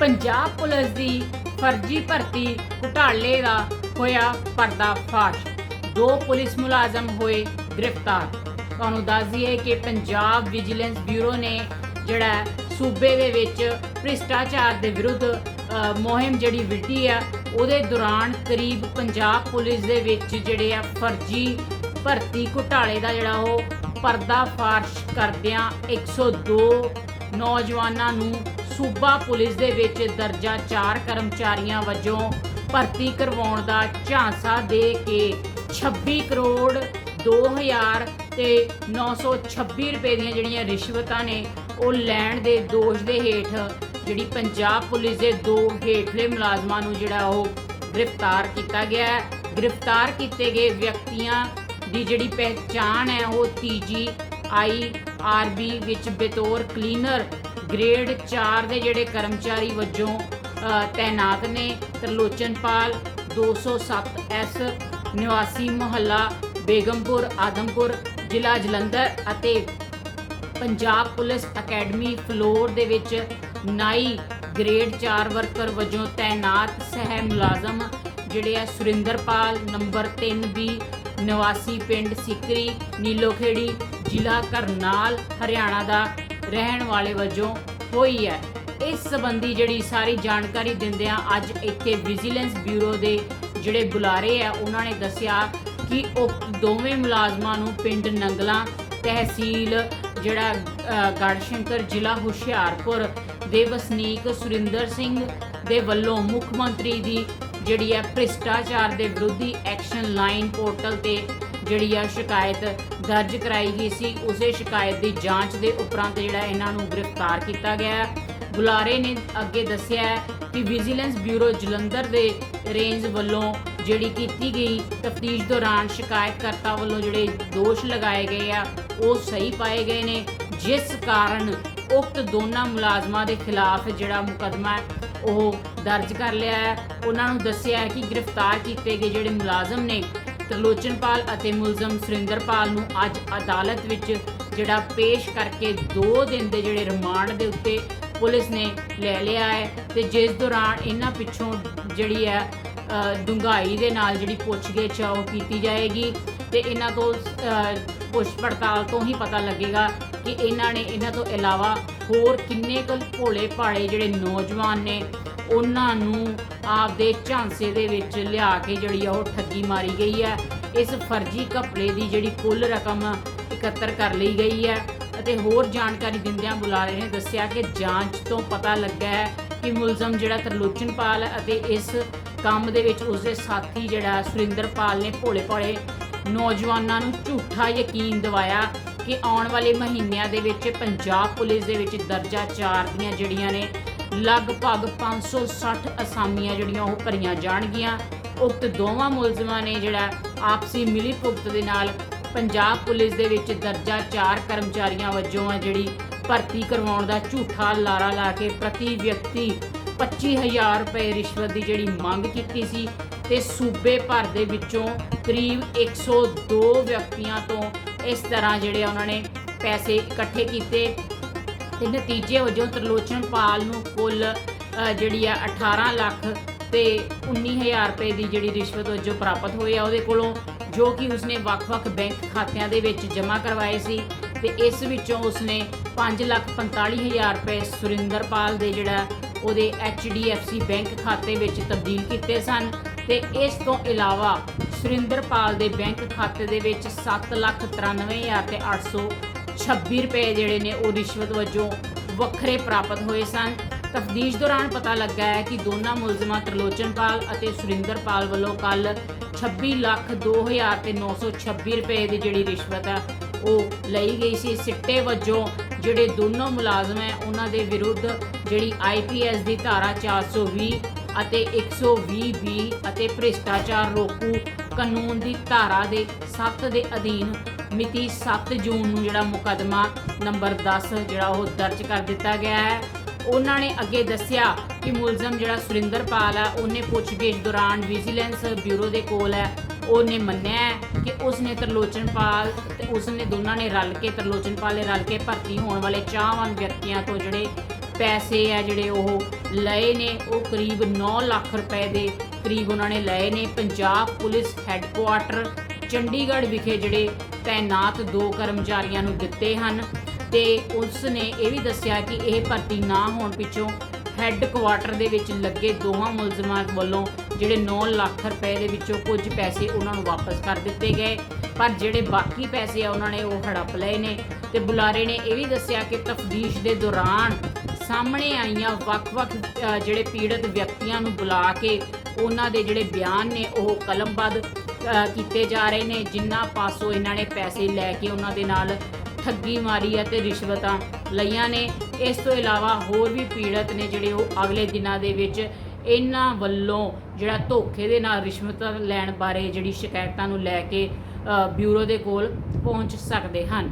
Punjab police ਦੀ ਫਰਜ਼ੀ ਭਰਤੀ ਘੁਟਾਲੇ ਦਾ ਹੋਇਆ ਪਰਦਾਫਾਸ਼। ਦੋ ਪੁਲਿਸ ਮੁਲਾਜ਼ਮ ਹੋਏ ਗ੍ਰਿਫਤਾਰ। ਤੁਹਾਨੂੰ ਦੱਸ ਦਈਏ ਕਿ ਪੰਜਾਬ ਵਿਜੀਲੈਂਸ ਬਿਊਰੋ ਨੇ ਜਿਹੜਾ ਸੂਬੇ ਦੇ ਵਿੱਚ ਭ੍ਰਿਸ਼ਟਾਚਾਰ ਦੇ ਵਿਰੁੱਧ ਮੁਹਿੰਮ ਜਿਹੜੀ ਵਿੱਢੀ ਆ, ਉਹਦੇ ਦੌਰਾਨ ਕਰੀਬ ਪੰਜਾਬ ਪੁਲਿਸ ਦੇ ਵਿੱਚ ਜਿਹੜੇ ਆ ਫਰਜ਼ੀ ਭਰਤੀ ਘੁਟਾਲੇ ਦਾ ਜਿਹੜਾ ਉਹ ਪਰਦਾ ਫਾਰਸ਼ ਕਰਦਿਆਂ 102 ਨੌਜਵਾਨਾਂ ਨੂੰ ਸੂਬਾ ਪੁਲਿਸ ਦੇ ਵਿੱਚ ਦਰਜਾ 4 ਕਰਮਚਾਰੀਆਂ ਵਜੋਂ ਭਰਤੀ ਕਰਵਾਉਣ ਦਾ ਝਾਂਸਾ ਦੇ ਕੇ 26 ਕਰੋੜ 2000 ਤੇ 926 ਰੁਪਏ ਦੀਆਂ ਜਿਹੜੀਆਂ ਰਿਸ਼ਵਤਾਂ ਨੇ, ਉਹ ਲੈਣ ਦੇ ਦੋਸ਼ ਦੇ ਹੇਠ ਜਿਹੜੀ ਪੰਜਾਬ ਪੁਲਿਸ ਦੇ ਦੋ ਹੇਠਲੇ ਮੁਲਾਜ਼ਮਾਂ ਨੂੰ ਜਿਹੜਾ ਉਹ ਗ੍ਰਿਫਤਾਰ ਕੀਤਾ ਗਿਆ ਹੈ। ਗ੍ਰਿਫਤਾਰ ਕੀਤੇ ਗਏ ਵਿਅਕਤੀਆਂ ਦੀ ਜਿਹੜੀ ਪਹਿਚਾਣ ਹੈ, ਉਹ ਤੀਜੀ ਆਈ ਆਰਬੀ ਵਿੱਚ ਬਤੌਰ ਕਲੀਨਰ ਗ੍ਰੇਡ 4 ਦੇ ਜਿਹੜੇ ਕਰਮਚਾਰੀ ਵਜੋਂ ਅ, ਤੈਨਾਤ ਨੇ ਤਰਲੋਚਨਪਾਲ 207 ਐਸ ਨਿਵਾਸੀ ਮੁਹੱਲਾ ਬੇਗਮਪੁਰ ਆਦਮਪੁਰ ਜ਼ਿਲ੍ਹਾ ਜਲੰਧਰ ਅਤੇ ਪੰਜਾਬ ਪੁਲਿਸ ਅਕੈਡਮੀ ਫਲੋਰ ਦੇ ਵਿੱਚ ਨਾਈ ਗ੍ਰੇਡ 4 ਵਰਕਰ ਵਜੋਂ ਤਾਇਨਾਤ ਸਹਿ ਮੁਲਾਜ਼ਮ ਜਿਹੜੇ ਆ ਸੁਰਿੰਦਰਪਾਲ ਨੰਬਰ 3 ਬੀ ਨਿਵਾਸੀ ਪਿੰਡ ਸਿਕਰੀ ਨੀਲੋਖੇੜੀ ਜ਼ਿਲ੍ਹਾ ਕਰਨਾਲ, ਹਰਿਆਣਾ ਦਾ ਰਹਿਣ ਵਾਲੇ ਵਜੋਂ ਹੋਈ ਹੈ। ਇਸ ਸੰਬੰਧੀ ਜਿਹੜੀ ਸਾਰੀ ਜਾਣਕਾਰੀ ਦਿੰਦਿਆਂ ਅੱਜ ਇੱਥੇ ਵਿਜੀਲੈਂਸ ਬਿਊਰੋ ਦੇ ਜਿਹੜੇ ਬੁਲਾਰੇ ਆ ਉਹਨਾਂ ਨੇ ਦੱਸਿਆ ਕਿ ਉਹ ਦੋਵੇਂ ਮੁਲਾਜ਼ਮਾਂ ਨੂੰ ਪਿੰਡ ਨੰਗਲਾ ਤਹਿਸੀਲ ਜਿਹੜਾ ਗੜਸ਼ੰਕਰ ਜ਼ਿਲ੍ਹਾ ਹੁਸ਼ਿਆਰਪੁਰ ਦੇ ਵਸਨੀਕ ਸੁਰਿੰਦਰ ਸਿੰਘ ਦੇ ਵੱਲੋਂ ਮੁੱਖ ਮੰਤਰੀ ਦੀ ਜਿਹੜੀ ਹੈ ਭ੍ਰਿਸ਼ਟਾਚਾਰ ਦੇ ਵਿਰੋਧੀ ਐਕਸ਼ਨ ਲਾਈਨ ਪੋਰਟਲ ਤੇ ਜਿਹੜੀ ਆ ਸ਼ਿਕਾਇਤ ਦਰਜ ਕਰਾਈ ਗਈ ਸੀ, ਉਸੇ ਸ਼ਿਕਾਇਤ ਦੀ ਜਾਂਚ ਦੇ ਉਪਰੰਤ ਜਿਹੜਾ ਇਹਨਾਂ ਨੂੰ ਗ੍ਰਿਫਤਾਰ ਕੀਤਾ ਗਿਆ। ਬੁਲਾਰੇ ਨੇ ਅੱਗੇ ਦੱਸਿਆ ਕਿ ਵਿਜੀਲੈਂਸ ਬਿਊਰੋ ਜਲੰਧਰ ਦੇ ਰੇਂਜ ਵੱਲੋਂ ਜਿਹੜੀ ਕੀਤੀ ਗਈ ਤਫਤੀਸ਼ ਦੌਰਾਨ ਸ਼ਿਕਾਇਤਕਰਤਾ ਵੱਲੋਂ ਜਿਹੜੇ ਦੋਸ਼ ਲਗਾਏ ਗਏ ਆ, ਉਹ ਸਹੀ ਪਾਏ ਗਏ ਨੇ, ਜਿਸ ਕਾਰਨ ਉਕਤ ਦੋਨਾਂ ਮੁਲਾਜ਼ਮਾਂ ਦੇ ਖਿਲਾਫ ਜਿਹੜਾ ਮੁਕੱਦਮਾ ਉਹ ਦਰਜ ਕਰ ਲਿਆ ਹੈ। ਉਹਨਾਂ ਨੂੰ ਦੱਸਿਆ ਹੈ ਕਿ ਗ੍ਰਿਫਤਾਰ ਕੀਤੇ ਗਏ ਜਿਹੜੇ ਮੁਲਾਜ਼ਮ ਨੇ ਤਰਲੋਚਨਪਾਲ ਅਤੇ ਮੁਲਜ਼ਮ ਸੁਰਿੰਦਰਪਾਲ ਨੂੰ ਅੱਜ ਅਦਾਲਤ ਵਿੱਚ ਜਿਹੜਾ ਪੇਸ਼ ਕਰਕੇ 2 ਦਿਨ ਦੇ ਜਿਹੜੇ ਰਿਮਾਂਡ ਦੇ ਉੱਤੇ ਪੁਲਿਸ ਨੇ ਲੈ ਲਿਆ ਹੈ ਤੇ ਜਿਸ ਦੌਰਾਨ ਇਹਨਾਂ ਪਿੱਛੋਂ ਜਿਹੜੀ ਹੈ ਅ, ਡੂੰਘਾਈ ਦੇ ਨਾਲ ਜਿਹੜੀ ਪੁੱਛਗਿੱਛ ਆ ਉਹ ਕੀਤੀ ਜਾਏਗੀ ਤੇ ਇਹਨਾਂ ਤੋਂ ਪੁੱਛ ਪੜਤਾਲ ਤੋਂ ਹੀ ਪਤਾ ਲੱਗੇਗਾ ਕਿ ਇਹਨਾਂ ਨੇ ਇਹਨਾਂ ਤੋਂ ਇਲਾਵਾ ਹੋਰ ਕਿੰਨੇ ਕੁ ਭੋਲੇ ਭਾਲੇ ਜਿਹੜੇ ਨੌਜਵਾਨ ਨੇ, ਉਹਨਾਂ ਨੂੰ ਆਪਦੇ ਝਾਂਸੇ ਦੇ ਵਿੱਚ ਲਿਆ ਕੇ ਜਿਹੜੀ ਆ ਉਹ ਠੱਗੀ ਮਾਰੀ ਗਈ ਹੈ। ਇਸ ਫਰਜ਼ੀ ਘਪਲੇ ਦੀ ਜਿਹੜੀ ਕੁੱਲ ਰਕਮ ਇਕੱਤਰ ਕਰ ਲਈ ਗਈ ਹੈ ਅਤੇ ਹੋਰ ਜਾਣਕਾਰੀ ਦਿੰਦਿਆਂ ਬੁਲਾਰੇ ਨੇ ਦੱਸਿਆ ਕਿ ਜਾਂਚ ਤੋਂ ਪਤਾ ਲੱਗਾ ਹੈ ਕਿ ਮੁਲਜ਼ਮ ਜਿਹੜਾ ਤਰਲੋਚਨਪਾਲ ਹੈ ਅਤੇ ਇਸ ਕੰਮ ਦੇ ਵਿੱਚ ਉਸਦੇ ਸਾਥੀ ਜਿਹੜਾ ਸੁਰਿੰਦਰਪਾਲ ਨੇ ਭੋਲੇ ਭਾਲੇ ਨੌਜਵਾਨਾਂ ਨੂੰ ਝੂਠਾ ਯਕੀਨ ਦਿਵਾਇਆ ਕਿ ਆਉਣ ਵਾਲੇ ਮਹੀਨਿਆਂ ਦੇ ਵਿੱਚ ਪੰਜਾਬ ਪੁਲਿਸ ਦੇ ਵਿੱਚ ਦਰਜਾ 4 ਦੀਆਂ ਜਿਹੜੀਆਂ ਨੇ ਲਗਭਗ 560 ਅਸਾਮੀਆਂ ਜਿਹੜੀਆਂ ਉਹ ਭਰੀਆਂ ਜਾਣਗੀਆਂ। ਉਕਤ ਦੋਵਾਂ ਮੁਲਜ਼ਮਾਂ ਨੇ ਜਿਹੜਾ ਆਪਸੀ ਮਿਲੀ ਭੁਗਤ ਦੇ ਨਾਲ ਪੰਜਾਬ ਪੁਲਿਸ ਦੇ ਵਿੱਚ ਦਰਜਾ 4 ਕਰਮਚਾਰੀਆਂ ਵਜੋਂ ਆ ਜਿਹੜੀ ਭਰਤੀ ਕਰਵਾਉਣ ਦਾ ਝੂਠਾ ਲਾਰਾ ਲਾ ਕੇ ਪ੍ਰਤੀ ਵਿਅਕਤੀ 25000 ਰੁਪਏ ਰਿਸ਼ਵਤ ਦੀ ਜਿਹੜੀ ਮੰਗ ਕੀਤੀ ਸੀ ਤੇ ਸੂਬੇ ਭਰ ਦੇ ਵਿੱਚੋਂ ਕਰੀਬ 102 ਵਿਅਕਤੀਆਂ ਤੋਂ ਇਸ ਤਰ੍ਹਾਂ ਜਿਹੜੇ ਆ ਉਹਨਾਂ ਨੇ ਪੈਸੇ ਇਕੱਠੇ ਕੀਤੇ ਤੇ ਨਤੀਜੇ ਵਜੋਂ ਤਰਲੋਚਨਪਾਲ ਨੂੰ ਕੁੱਲ ਜਿਹੜੀ ਆ 18 ਲੱਖ ਤੇ 19000 ਰੁਪਏ ਦੀ ਜਿਹੜੀ ਰਿਸ਼ਵਤ ਵਜੋਂ ਪ੍ਰਾਪਤ ਹੋਈ ਆ, ਉਹਦੇ ਕੋਲੋਂ ਜੋ ਕਿ ਉਸਨੇ ਵੱਖ-ਵੱਖ ਬੈਂਕ ਖਾਤਿਆਂ ਦੇ ਵਿੱਚ ਜਮ੍ਹਾਂ ਕਰਵਾਏ ਸੀ ਤੇ ਇਸ ਵਿੱਚੋਂ ਉਸਨੇ 545000 ਰੁਪਏ ਸੁਰਿੰਦਰਪਾਲ ਦੇ ਜਿਹੜਾ ਉਹਦੇ HDFC ਬੈਂਕ ਖਾਤੇ ਵਿੱਚ ਤਬਦੀਲ ਕੀਤੇ ਸਨ। ਤੇ ਇਸ ਤੋਂ ਇਲਾਵਾ ਸੁਰਿੰਦਰਪਾਲ ਦੇ ਬੈਂਕ ਖਾਤੇ ਦੇ ਵਿੱਚ 793000 ਤੇ 826 ਰੁਪਏ ਜਿਹੜੇ ਨੇ ਉਹ ਰਿਸ਼ਵਤ ਵਜੋਂ ਵੱਖਰੇ ਪ੍ਰਾਪਤ ਹੋਏ ਸਨ। ਤਫਦੀਸ਼ ਦੌਰਾਨ ਪਤਾ ਲੱਗਾ ਹੈ ਕਿ ਦੋਨਾਂ ਮੁਲਜ਼ਮਾਂ ਤਰਲੋਚਨਪਾਲ ਅਤੇ ਸੁਰਿੰਦਰਪਾਲ ਵੱਲੋਂ ਕੱਲ 26 ਲੱਖ 2000 ਤੇ 926 ਰੁਪਏ ਦੀ ਜਿਹੜੀ ਰਿਸ਼ਵਤ ਹੈ ਉਹ ਲਈ ਗਈ ਸੀ। ਸਿੱਟੇ ਵਜੋਂ ਜਿਹੜੇ ਦੋਨੋਂ ਮੁਲਾਜ਼ਮ ਹੈ, ਉਹਨਾਂ ਦੇ ਵਿਰੁੱਧ ਜਿਹੜੀ ਆਈਪੀਐਸ ਦੀ ਧਾਰਾ 420 ਅਤੇ 120 ਬੀ ਅਤੇ ਭ੍ਰਿਸ਼ਟਾਚਾਰ ਰੋਕੂ ਕਾਨੂੰਨ ਦੀ ਧਾਰਾ ਦੇ 7 ਦੇ ਅਧੀਨ ਮਿਤੀ 7 ਜੂਨ ਨੂੰ ਜਿਹੜਾ ਮੁਕੱਦਮਾ ਨੰਬਰ 10 ਜਿਹੜਾ ਉਹ ਦਰਜ ਕਰ ਦਿੱਤਾ ਗਿਆ ਹੈ। ਉਹਨਾਂ ਨੇ ਅੱਗੇ ਦੱਸਿਆ ਕਿ ਮੁਲਜ਼ਮ ਜਿਹੜਾ ਸੁਰਿੰਦਰਪਾਲ ਹੈ, ਉਹਨੇ ਪੁੱਛਗਿੱਛ ਦੌਰਾਨ ਵਿਜੀਲੈਂਸ ਬਿਊਰੋ ਦੇ ਕੋਲ ਹੈ। ਉਹਨੇ ਮੰਨਿਆ ਹੈ ਕਿ ਉਸਨੇ ਤਰਲੋਚਨਪਾਲ ਤੇ ਉਸਨੇ ਦੋਨਾਂ ਨੇ ਰਲ ਕੇ, ਤਰਲੋਚਨਪਾਲ ਨੇ ਰਲ ਕੇ ਭਰਤੀ ਹੋਣ ਵਾਲੇ ਚਾਹਵਾਨ ਵਿਅਕਤੀਆਂ ਤੋਂ ਜਿਹੜੇ ਪੈਸੇ ਆ ਜਿਹੜੇ ਉਹ ਲਏ ਨੇ, ਉਹ ਕਰੀਬ 9 ਲੱਖ ਰੁਪਏ ਦੇ ਕਰੀਬ ਉਹਨਾਂ ਨੇ ਲਏ ਨੇ। ਪੰਜਾਬ ਪੁਲਿਸ ਹੈੱਡਕੁਆਟਰ ਚੰਡੀਗੜ੍ਹ ਵਿਖੇ ਜਿਹੜੇ ਤਾਇਨਾਤ ਦੋ ਕਰਮਚਾਰੀਆਂ ਨੂੰ ਦਿੱਤੇ ਹਨ ਤੇ ਉਸ ਨੇ ਇਹ ਵੀ ਦੱਸਿਆ ਕਿ ਇਹ ਭਰਤੀ ਨਾ ਹੋਣ ਪਿੱਛੋਂ ਹੈੱਡਕੁਆਟਰ ਦੇ ਵਿੱਚ ਲੱਗੇ ਦੋਹਾਂ ਮੁਲਜ਼ਮਾਂ ਵੱਲੋਂ ਜਿਹੜੇ 9 ਲੱਖ ਰੁਪਏ ਦੇ ਵਿੱਚੋਂ ਕੁਝ ਪੈਸੇ ਉਹਨਾਂ ਨੂੰ ਵਾਪਸ ਕਰ ਦਿੱਤੇ ਗਏ। ਪਰ ਜਿਹੜੇ ਬਾਕੀ ਪੈਸੇ ਆ, ਉਹਨਾਂ ਨੇ ਉਹ ਹੜੱਪ ਲਏ ਨੇ। ਤੇ ਬੁਲਾਰੇ ਨੇ ਇਹ ਵੀ ਦੱਸਿਆ ਕਿ ਤਫਦੀਸ਼ ਦੇ ਦੌਰਾਨ ਸਾਹਮਣੇ ਆਈਆਂ ਵੱਖ-ਵੱਖ ਜਿਹੜੇ ਪੀੜਤ ਵਿਅਕਤੀਆਂ ਨੂੰ ਬੁਲਾ ਕੇ ਉਹਨਾਂ ਦੇ ਜਿਹੜੇ ਬਿਆਨ ਨੇ, ਉਹ ਕਲਮਬੱਧ ਕੀਤੇ ਜਾ ਰਹੇ ਨੇ ਜਿਨ੍ਹਾਂ ਪਾਸੋਂ ਇਹਨਾਂ ਨੇ ਪੈਸੇ ਲੈ ਕੇ ਉਹਨਾਂ ਦੇ ਨਾਲ ਠੱਗੀ ਮਾਰੀ ਅਤੇ ਰਿਸ਼ਵਤਾਂ ਲਈਆਂ ਨੇ। ਇਸ ਤੋਂ ਇਲਾਵਾ ਹੋਰ ਵੀ ਪੀੜਤ ਨੇ ਜਿਹੜੇ ਉਹ ਅਗਲੇ ਦਿਨਾਂ ਦੇ ਵਿੱਚ ਇਹਨਾਂ ਵੱਲੋਂ ਜਿਹੜਾ ਧੋਖੇ ਦੇ ਨਾਲ ਰਿਸ਼ਵਤਾਂ ਲੈਣ ਬਾਰੇ ਜਿਹੜੀ ਸ਼ਿਕਾਇਤਾਂ ਨੂੰ ਲੈ ਕੇ ਬਿਊਰੋ ਦੇ ਕੋਲ ਪਹੁੰਚ ਸਕਦੇ ਹਨ।